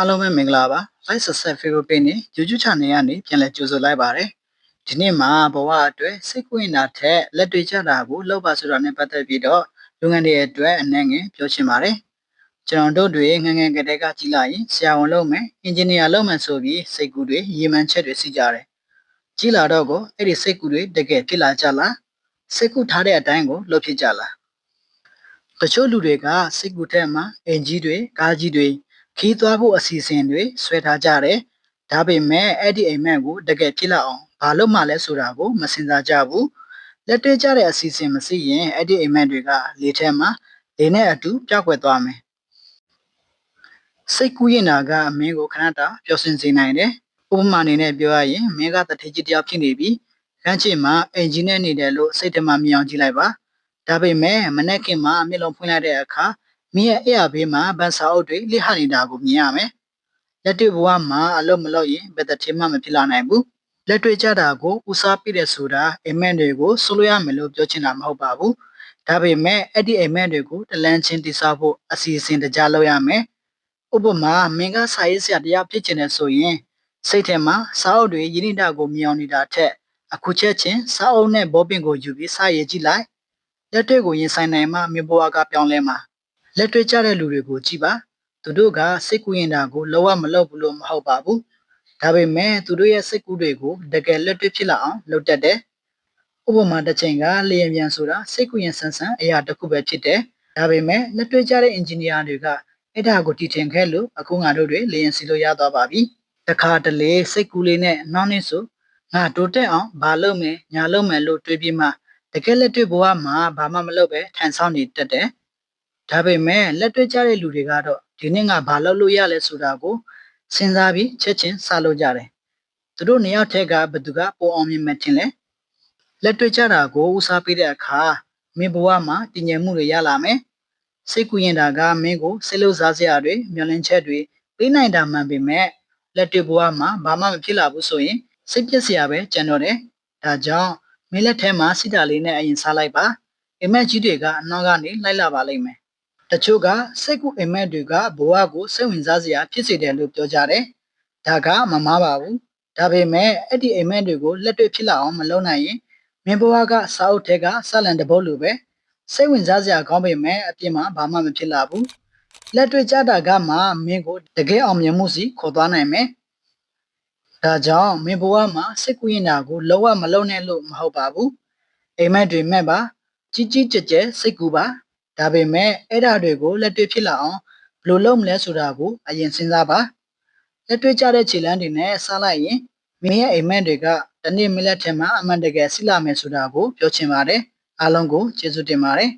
အားလုံးပဲမင်္ဂလာပါ Live Success Facebook Page နဲ့ YouTube Channel ကနေပြန်လည်ကြိုဆိုလိုက်ပါတယ်ဒီနေ့မှာဘဝအတွက်စိတ်ကူးရင်တာထက်လက်တွေ့ကျတာကိုလောက်ပါဆိုတာနဲ့ပတ်သက်ပြီးတော့လုပ်ငန်းတွေအတွက်အနည်းငယ်ပြောချင်ပါတယ်ကျွန်တော်တို့တွေငငယ်ကတည်းကကြီးလာရင်ဆရာဝန်လုပ်မယ်အင်ဂျင်နီယာလုပ်မယ်ဆိုပြီးစိတ်ကူးတွေရည်မှန်းချက်တွေစီကြတယ်ကြီးလာတော့ကိုအဲ့ဒီစိတ်ကူးတွေတကယ်ဖြစ်လာကြလားစိတ်ကူးထားတဲ့အတိုင်းကိုလုပ်ဖြစ်ကြလားတချို့လူတွေကစိတ်ကူးထဲမှာအင်ကြီးတွေကားကြီးတွေ ခီးသွားဖို့အစီအစဉ်တွေဆွဲထားကြတယ်။ဒါပေမဲ့အဲ့ဒီအိမ်မက်ကိုတကယ်ဖြစ်လာအောင်ဘာလို့မှလဲဆိုတာကိုမစင်စားကြဘူး။လက်တွေ့ကျတဲ့အစီအစဉ်မရှိရင်အဲ့ဒီအိမ်မက်တွေကလေထဲမှာလေနဲ့အတူပြောက်ွယ်သွားမယ်။စိတ်ကူးရင်တာကအမင်းကိုခဏတာပျော်စင်စေနိုင်တယ်။ဥပမာအနေနဲ့ပြောရရင်မင်းကတထေးကြီးတယောက်ဖြစ်နေပြီ။ခန်းချစ်မှာအင်ဂျင်နဲ့နေတယ်လို့စိတ်ထဲမှာမြင်အောင်ကြည့်လိုက်ပါ။ဒါပေမဲ့မနေ့ကမှမျက်လုံးဖွင့်လိုက်တဲ့အခါ မင်းရဲ့အဲ့အဘေးမှာဗန်စာအုပ်တွေလိဟနေတာကိုမြင်ရမယ်။လက်တွေ့ဘဝမှာအလုပ်မလုပ်ရင်ဘယ်တစ်ထင်မှမဖြစ်လာနိုင်ဘူး။လက်တွေ့ကြတာကိုဦးစားပေးတဲ့ဆိုတာအိမ်မက်တွေကိုဆိုလိုရမယ်လို့ပြောချင်တာမဟုတ်ပါဘူး။ဒါပေမဲ့အဲ့ဒီအိမ်မက်တွေကိုတလန်းချင်းတိစောက်ဖို့အစီအစဉ်တကြားလုပ်ရမယ်။ဥပမာမင်းကစာရေးဆရာတရားဖြစ်ချင်တယ်ဆိုရင်စိတ်ထဲမှာစာအုပ်တွေရင်းနှီးတာကိုမြင်အောင်နေတာထက်အခုချက်ချင်းစာအုပ်နဲ့ဘောပင်ကိုယူပြီးစာရေးကြည့်လိုက်လက်တွေ့ကိုရင်ဆိုင်နိုင်မှမြို့ဘဝကပြောင်းလဲမှာ လက်တွေ့ကျတဲ့လူတွေကိုကြည့်ပါသူတို့ကစိတ်ကူးရင်တာကိုလောကမလုပ်ဘူးလို့မဟုတ်ပါဘူးဒါပေမဲ့သူတို့ရဲ့စိတ်ကူးတွေကိုတကယ်လက်တွေ့ဖြစ်လာအောင်လုပ်တတ်တယ်ဥပမာတစ်ချိန်ကလျင်ပြန်ဆိုတာစိတ်ကူးရင်ဆန်းဆန်းအရာတစ်ခုပဲဖြစ်တယ်ဒါပေမဲ့လက်တွေ့ကျတဲ့အင်ဂျင်နီယာတွေကအဲ့ဒါကိုတည်ထင်ခဲ့လို့အခုငါတို့တွေလျင်စီလို့ရသွားပါပြီတခါတလေစိတ်ကူးလေးနဲ့နောက်နေ့ဆိုငါတိုးတက်အောင်ဘာလုပ်မယ်ညာလုပ်မယ်လို့တွေးပြီးမှတကယ်လက်တွေ့ဘဝမှာဘာမှမလုပ်ပဲထိုင်ဆောင်နေတတ်တယ် ဒါပေမဲ့လက်တွေ့ကျတဲ့လူတွေကတော့ဒီနေ့ငါဘာလုပ်လို့ရလဲဆိုတာကိုစဉ်းစားပြီးချက်ချင်းစလုပ်ကြတယ်သူတို့နှစ်ယောက်ထက်ကဘသူကပိုအောင်မြင်မှထင်လဲလက်တွေ့ကျတာကိုဦးစားပေးတဲ့အခါမင်းဘဝမှာတည်ငြိမ်မှုတွေရလာမယ်စိတ်ကူးရင်တာကမင်းကိုစိတ်လှုပ်ရှားစရာတွေမျောလင့်ချက်တွေပေးနိုင်တာမှန်ပေမဲ့လက်တွေ့ဘဝမှာဘာမှမဖြစ်လာဘူးဆိုရင်စိတ်ပျက်စရာပဲကြံတော့တယ်ဒါကြောင့်မင်းလက်ထဲမှာစိတာလေးနဲ့အရင်စားလိုက်ပါအိမ်မက်ကြီးတွေကအနောက်ကနေလိုက်လာပါလိမ့်မယ် တချို့ကစိတ်ကူအိမ်မက်တွေကဘဝကိုစိတ်ဝင်စားစရာဖြစ်စေတယ်လို့ပြောကြတယ်ဒါကမမားပါဘူးဒါပေမဲ့အဲ့ဒီအိမ်မက်တွေကိုလက်တွေ့ဖြစ်လာအောင်မလုပ်နိုင်ရင်မင်းဘဝကစာအုပ်ထဲကဆလန်တပုတ်လိုပဲစိတ်ဝင်စားစရာကောင်းပေမဲ့အပြင်မှာဘာမှမဖြစ်လာဘူးလက်တွေ့ကြတာကမှမင်းကိုတကယ်အောင်မြင်မှုစီခေါ်သွားနိုင်မယ်ဒါကြောင့်မင်းဘဝမှာစိတ်ကူးရင်တာကိုလောကမလုံးနဲ့လို့မဟုတ်ပါဘူးအိမ်မက်တွေမဲ့ပါကြီးကြီးကျယ်ကျယ်စိတ်ကူးပါ ဒါပေမဲ့အဲ့ဓာတွေကိုလက်တွေ့ဖြစ်လာအောင်ဘယ်လိုလုပ်မလဲဆိုတာကိုအရင်စဉ်းစားပါလက်တွေ့ကျတဲ့ခြေလမ်းတွေနဲ့စားလိုက်ရင်မင်းရဲ့အိမ်မက်တွေကတနေ့မလက်ထက်မှာအမှန်တကယ်ဆီလာမယ်ဆိုတာကိုပြောချင်ပါတယ်အားလုံးကိုကျေးဇူးတင်ပါတယ်